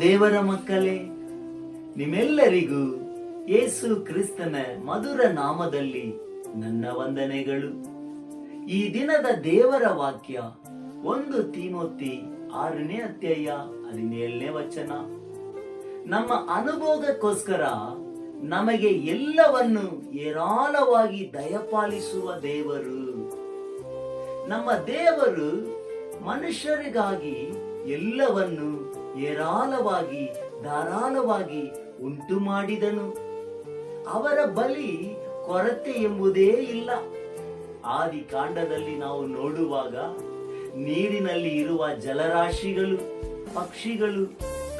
ದೇವರ ಮಕ್ಕಳೇ, ನಿಮ್ಮೆಲ್ಲರಿಗೂ ಯೇಸು ಕ್ರಿಸ್ತನ ಮಧುರ ನಾಮದಲ್ಲಿ ನನ್ನ ವಂದನೆಗಳು. ಈ ದಿನದ ದೇವರ ವಾಕ್ಯ ಒಂದು ತೀಮೋತಿ ಆರನೇ ಅಧ್ಯಾಯ ಹದಿನೇಳನೇ ವಚನ. ನಮ್ಮ ಅನುಭೋಗಕ್ಕೋಸ್ಕರ ನಮಗೆ ಎಲ್ಲವನ್ನು ಏರಾಳವಾಗಿ ದಯಪಾಲಿಸುವ ದೇವರು. ನಮ್ಮ ದೇವರು ಮನುಷ್ಯರಿಗಾಗಿ ಎಲ್ಲವನ್ನು ಏರಾಳವಾಗಿ ಧಾರಾಳವಾಗಿ ಉಂಟು ಮಾಡಿದನು ಅವರ ಬಲಿ ಕೊರತೆ ಎಂಬುದೇ ಇಲ್ಲ. ಆದಿ ಕಾಂಡದಲ್ಲಿ ನಾವು ನೋಡುವಾಗ ನೀರಿನಲ್ಲಿ ಇರುವ ಜಲರಾಶಿಗಳು, ಪಕ್ಷಿಗಳು,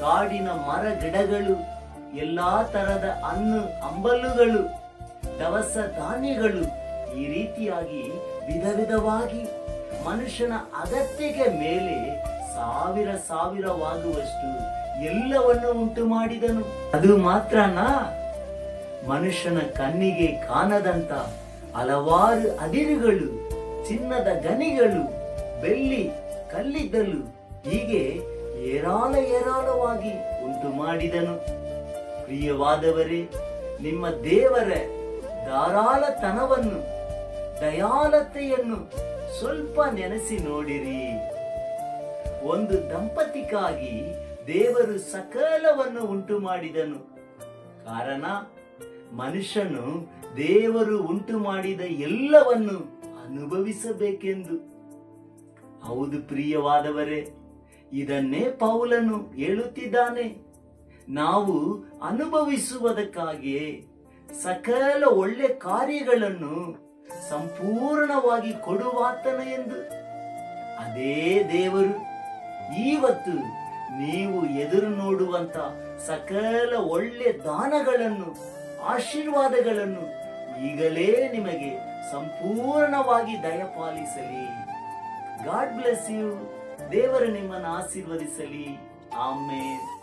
ಕಾಡಿನ ಮರ ಗಿಡಗಳು ಎಲ್ಲಾ ತರದ ಅನ್ನು ಅಂಬಲುಗಳು ದವಸ ಧಾನ್ಯಗಳು ಈ ರೀತಿಯಾಗಿ ವಿಧ ವಿಧವಾಗಿ ಮನುಷ್ಯನ ಅಗತ್ಯಕ್ಕೆ ಮೇಲೆ ಸಾವಿರ ಸಾವಿರವಾಗುವಷ್ಟು ಎಲ್ಲವನ್ನು ಉಂಟು ಮಾಡಿದನು. ಅದು ಮಾತ್ರನಾ, ಮನುಷ್ಯನ ಕಣ್ಣಿಗೆ ಕಾಣದಂತ ಹಲವಾರು ಅದಿರುಗಳು, ಚಿನ್ನದ ಗನಿಗಳು ಬೆಳ್ಳಿ, ಕಲ್ಲಿದ್ದಲು ಹೀಗೆ ಏರಾಳ ಏರಾಳವಾಗಿ ಉಂಟು ಮಾಡಿದನು. ಪ್ರಿಯವಾದವರೇ, ನಿಮ್ಮ ದೇವರ ಧಾರಾಳತನವನ್ನು, ದಯಾಳತೆಯನ್ನು ಸ್ವಲ್ಪ ನೆನೆಸಿ ನೋಡಿರಿ. ಒಂದು ದಂಪತಿಗಾಗಿ ದೇವರು ಸಕಲವನ್ನು ಉಂಟು ಮಾಡಿದನು ಕಾರಣ, ಮನುಷ್ಯನು ದೇವರು ಉಂಟು ಮಾಡಿದ ಎಲ್ಲವನ್ನು ಅನುಭವಿಸಬೇಕೆಂದು. ಹೌದು ಪ್ರಿಯವಾದವರೇ, ಇದನ್ನೇ ಪೌಲನು ಹೇಳುತ್ತಿದ್ದಾನೆ. ನಾವು ಅನುಭವಿಸುವುದಕ್ಕಾಗಿಯೇ ಸಕಲ ಒಳ್ಳೆ ಕಾರ್ಯಗಳನ್ನು ಸಂಪೂರ್ಣವಾಗಿ ಕೊಡುವಾತನ ಎಂದು. ಅದೇ ದೇವರು. ಇವತ್ತು ನೀವು ಎದುರು ನೋಡುವಂತ ಸಕಲ ಒಳ್ಳೆ ದಾನಗಳನ್ನು, ಆಶೀರ್ವಾದಗಳನ್ನು ಈಗಲೇ ನಿಮಗೆ ಸಂಪೂರ್ಣವಾಗಿ ದಯಪಾಲಿಸಲಿ. God bless you. ದೇವರು ನಿಮ್ಮನ್ನು ಆಶೀರ್ವದಿಸಲಿ. ಆಮೇಲೆ